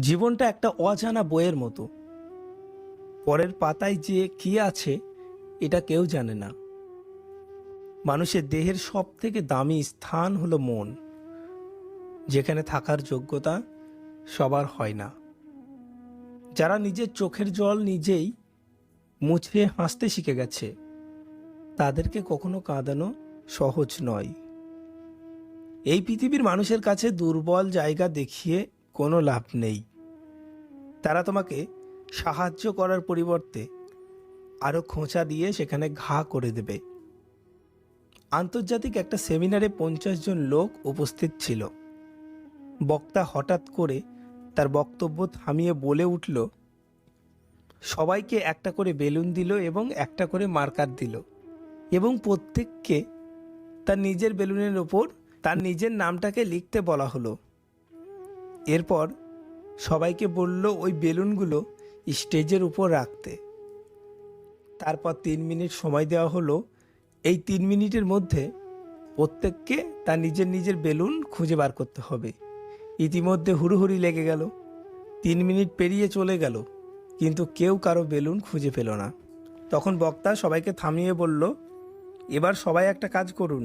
জীবনটা একটা অজানা বইয়ের মতো। পরের পাতায় যে কি আছে, এটা কেউ জানে না। মানুষের দেহের সব থেকে দামি স্থান হলো মন। যেখানে থাকার যোগ্যতা সবার হয় না। যারা নিজের চোখের জল নিজেই মুছে হাসতে শিখে গেছে, তাদেরকে কখনো কাঁদানো সহজ নয়। এই পৃথিবীর মানুষের কাছে দুর্বল জায়গা দেখিয়ে কোনো লাভ নেই। তারা তোমাকে সাহায্য করার পরিবর্তে আরও খোঁচা দিয়ে সেখানে ঘা করে দেবে। আন্তর্জাতিক একটা সেমিনারে পঞ্চাশ জন লোক উপস্থিত ছিল। বক্তা হঠাৎ করে তার বক্তব্য থামিয়ে বলে উঠল, সবাইকে একটা করে বেলুন দিল এবং একটা করে মার্কার দিল এবং প্রত্যেককে তার নিজের বেলুনের ওপর তার নিজের নামটাকে লিখতে বলা হলো। এরপর সবাইকে বলল, ওই বেলুনগুলো স্টেজের উপর রাখতে। তারপর তিন মিনিট সময় দেওয়া হলো। এই তিন মিনিটের মধ্যে প্রত্যেককে তার নিজের নিজের বেলুন খুঁজে বার করতে হবে। ইতিমধ্যে হুড়ুহুড়ি লেগে গেল। তিন মিনিট পেরিয়ে চলে গেল, কিন্তু কেউ কারও বেলুন খুঁজে পেল না। তখন বক্তা সবাইকে থামিয়ে বলল, এবার সবাই একটা কাজ করুন।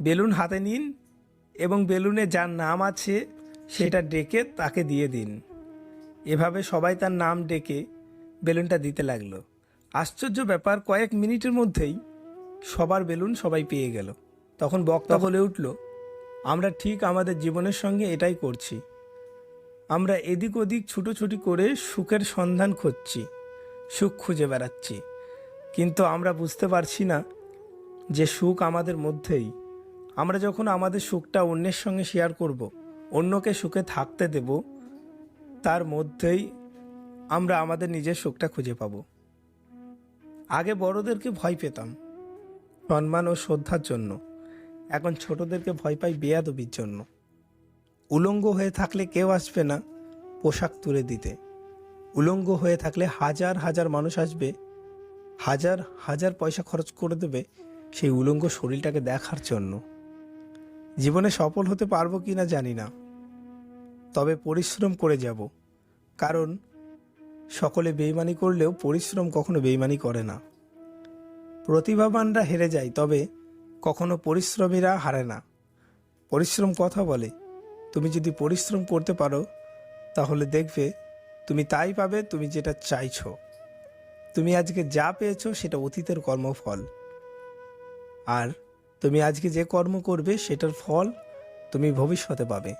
বেলুন হাতে নিন এবং বেলুনে যার নাম আছে সেটা ডেকে তাকে দিয়ে দিন। এভাবে সবাই তার নাম ডেকে বেলুনটা দিতে লাগল। আশ্চর্য ব্যাপার, কয়েক মিনিটের মধ্যেই সবার বেলুন সবাই পেয়ে গেল। তখন বক্তা বলে উঠল, আমরা ঠিক আমাদের জীবনের সঙ্গে এটাই করছি। আমরা এদিক ওদিক ছুটোছুটি করে সুখের সন্ধান খুঁজছি, সুখ খুঁজে বেড়াচ্ছি। কিন্তু আমরা বুঝতে পারছি না যে সুখ আমাদের মধ্যেই। আমরা যখন আমাদের সুখটা অন্যের সঙ্গে শেয়ার করব অন্যকে সুখে থাকতে দেব, তার মধ্যেই আমরা আমাদের নিজের সুখটা খুঁজে পাব। আগে বড়দেরকে ভয় পেতাম, সম্মান ও শ্রদ্ধার জন্য। এখন ছোটদেরকে ভয় পাই বেয়াদবির জন্য। উলঙ্গ হয়ে থাকলে কেউ আসবে না পোশাক তুলে দিতে। উলঙ্গ হয়ে থাকলে হাজার হাজার মানুষ আসবে, হাজার হাজার পয়সা খরচ করে দেবে সেই উলঙ্গ শরীরটাকে দেখার জন্য। জীবনে সফল হতে পারব কি না জানি না। তবে পরিশ্রম করে যাব। কারণ সকলে বেইমানি করলেও পরিশ্রম কখনো বেইমানি করে না। প্রতিভাবানরা হেরে যায়, তবে কখনো পরিশ্রমীরা হারে না। পরিশ্রম কথা বলে। তুমি যদি পরিশ্রম করতে পারো, তাহলে দেখবে তুমি তাই পাবে, তুমি যেটা চাইছো। তুমি আজকে যা পেয়েছ, সেটা অতীতের কর্মফল। আর তুমি আজকে যে কর্ম করবে সেটার ফল তুমি ভবিষ্যতে পাবে।